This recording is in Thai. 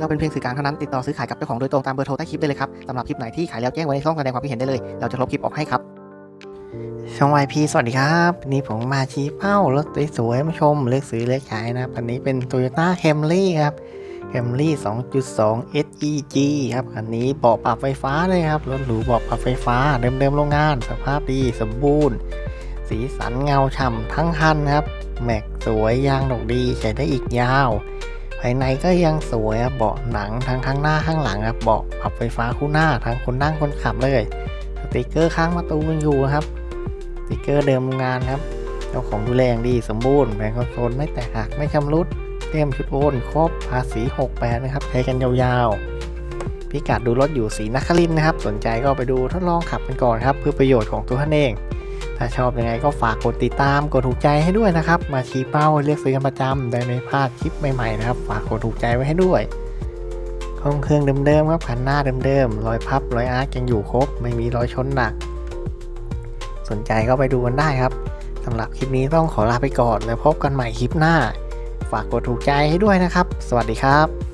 เราเป็นเพียงสื่อกลางเท่านั้นติดต่อซื้อขายกับเจ้าของโดยตรงตามเบอร์โทรใต้คลิปได้เลยครับสำหรับคลิปไหนที่ขายแล้วแจ้งไว้ในช่องแสดงความคิดเห็นได้เลย เราจะลบคลิปออกให้ครับช่อง YP สวัสดีครับวันนี้ผมมาชี้เป้ารถสวยๆมาชมเลือกซื้อเลือกขายนะครับอันนี้เป็น Toyota Camry ครับ Camry 2.2 SEG ครับคันนี้เบาะปรับไฟฟ้าเลยครับรถหรูเบาะปรับไฟฟ้าเดิมๆโรงงาน สภาพดีสมบูรณ์ สีสันเงาฉ่ำทั้งคันครับ แม็กสวยยางดอกดีใช้ได้อีกยาว ภายในก็ยังสวยครับเบาะหนังทั้งข้างหน้าข้างหลังครับเบาะปรับไฟฟ้าคู่หน้าทั้งคนนั่งคนขับเลยสติกเกอร์ข้างประตูยังอยู่ครับสติกเกอร์เดิมโรงงานครับเจ้าของดูแลอย่างดีสมบูรณ์แผงคอนโซลไม่แตกหักไม่ชำรุดเต็มชุดโอนครบภาษี 68 นะครับ ใช้กันยาวๆ พิกัดดูรถอยู่สีนัครินนะครับ สนใจก็ไปดูทดลองขับกันก่อนครับ เพื่อประโยชน์ของตัวท่านเอง ถ้าชอบยังไงก็ฝากกดติดตามกดถูกใจให้ด้วยนะครับ มาชี้เป้าเลือกซื้อกันประจำได้ไม่พลาดคลิปใหม่ๆนะครับ ฝากกดถูกใจไว้ให้ด้วยห้องเครื่องเดิมๆครับขันหน้าเดิมๆรอยพับรอยอาร์คยังอยู่ครบ ไม่มีรอยชนหนัก สนใจก็ไปดูกันได้ครับสำหรับคลิปนี้ต้องขอลาไปก่อนแล้วพบกันใหม่คลิปหน้า ฝากกดถูกใจให้ด้วยนะครับ สวัสดีครับ